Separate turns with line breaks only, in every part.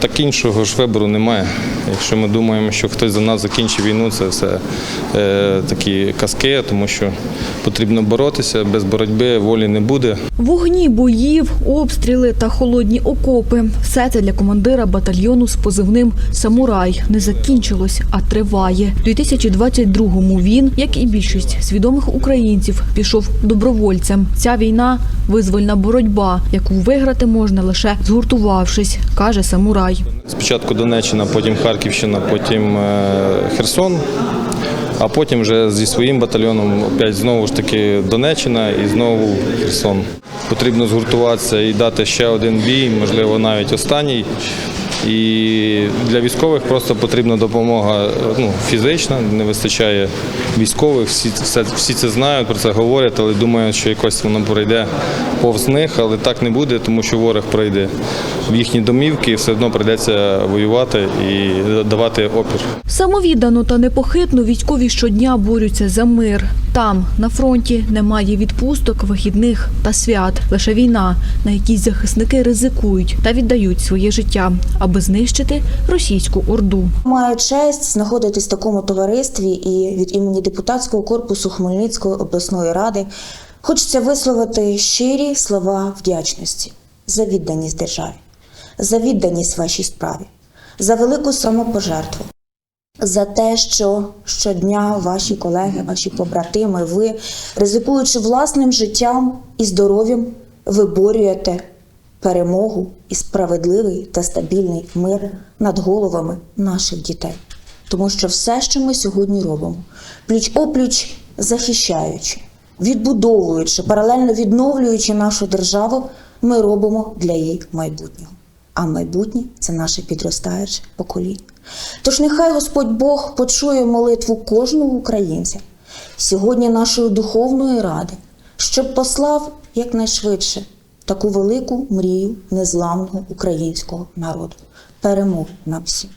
Так іншого ж вибору немає. Якщо ми думаємо, що хтось за нас закінчить війну, це все е, такі казки, тому що потрібно боротися, без боротьби волі не буде.
Вогні боїв, обстріли та холодні окопи – все це для командира батальйону з позивним «Самурай» не закінчилось, а триває. У 2022-му він, як і більшість свідомих українців, пішов добровольцем. Ця війна – визвольна боротьба, яку виграти можна лише згуртувавшись, каже «Самурай».
Спочатку Донеччина, потім Харківщина, потім е, Херсон, а потім вже зі своїм батальйоном опять знову ж таки Донеччина і знову Херсон. Потрібно згуртуватися і дати ще один бій, можливо, навіть останній. І для військових просто потрібна допомога ну, фізична, не вистачає військових, всі, все, всі це знають, про це говорять, але думають, що якось воно пройде повз них, але так не буде, тому що ворог пройде в їхні домівки, і все одно прийдеться воювати і давати опір.
Самовіддано та непохитно військові щодня борються за мир. Там, на фронті, немає відпусток, вихідних та свят. Лише війна, на якій захисники ризикують та віддають своє життя, аби знищити російську орду.
Маю честь знаходитись в такому товаристві і від імені депутатського корпусу Хмельницької обласної ради хочеться висловити щирі слова вдячності за відданість державі, за відданість вашій справі, за велику самопожертву. За те, що щодня ваші колеги, ваші побратими, ви, ризикуючи власним життям і здоров'ям, виборюєте перемогу і справедливий та стабільний мир над головами наших дітей. Тому що все, що ми сьогодні робимо, пліч опліч захищаючи, відбудовуючи, паралельно відновлюючи нашу державу, ми робимо для її майбутнього. А майбутнє це наше підростаюче покоління. Тож нехай Господь Бог почує молитву кожного українця сьогодні нашої духовної ради, щоб послав якнайшвидше таку велику мрію незламного українського народу. Перемог нам всім.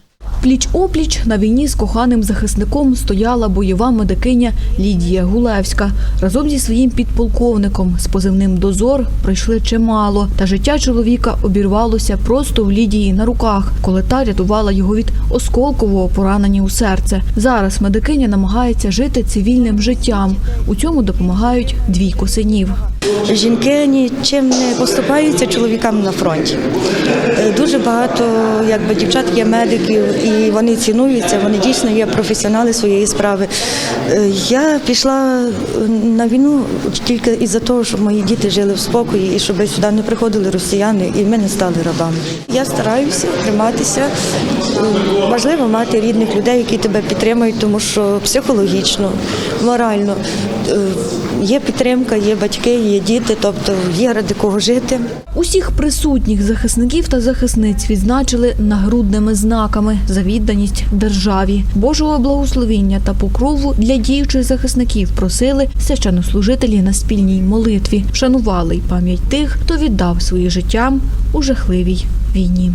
Пліч-опліч на війні з коханим захисником стояла бойова медикиня Лідія Гулевська. Разом зі своїм підполковником з позивним «Дозор» пройшли чимало. Та життя чоловіка обірвалося просто в Лідії на руках, коли та рятувала його від осколкового поранення у серце. Зараз медикиня намагається жити цивільним життям. У цьому допомагають двійко синів.
Жінки нічим не поступаються чоловікам на фронті. Е, Дуже багато якби, дівчат є медиків і вони цінуються, вони дійсно є професіонали своєї справи. Е, Я пішла на війну тільки із-за того, щоб мої діти жили в спокої і щоб сюди не приходили росіяни і ми не стали рабами. Я стараюся триматися. Е, Важливо мати рідних людей, які тебе підтримують, тому що психологічно, морально е, є підтримка, є батьки, є діти, тобто є ради кого жити.
Усіх присутніх захисників та захисниць відзначили нагрудними знаками за відданість державі. Божого благословіння та покрову для діючих захисників просили священнослужителі на спільній молитві. Вшанували й пам'ять тих, хто віддав своє життя у жахливій війні.